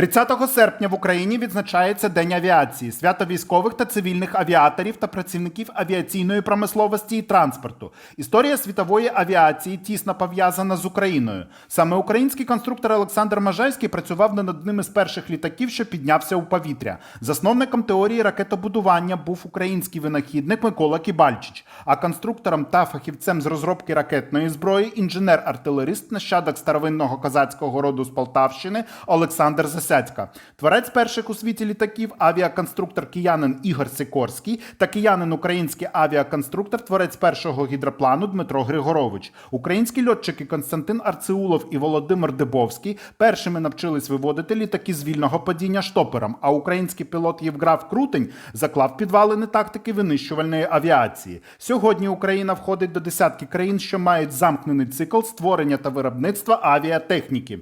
30 серпня в Україні відзначається День авіації, свято військових та цивільних авіаторів та працівників авіаційної промисловості і транспорту. Історія світової авіації тісно пов'язана з Україною. Саме український конструктор Олександр Мажайський працював над одним із перших літаків, що піднявся у повітря. Засновником теорії ракетобудування був український винахідник Микола Кібальчич, а конструктором та фахівцем з розробки ракетної зброї інженер-артилерист, нащадок старовинного козацького роду з Полтавщини Олександр Засядька. Творець перших у світі літаків, авіаконструктор киянин Ігор Сикорський та киянин український авіаконструктор, творець першого гідроплану Дмитро Григорович. Українські льотчики Константин Арцеулов і Володимир Дебовський першими навчились виводити літаки з вільного падіння штопером, а український пілот Євграф Крутень заклав підвалини тактики винищувальної авіації. Сьогодні Україна входить до десятки країн, що мають замкнений цикл створення та виробництва авіатехніки.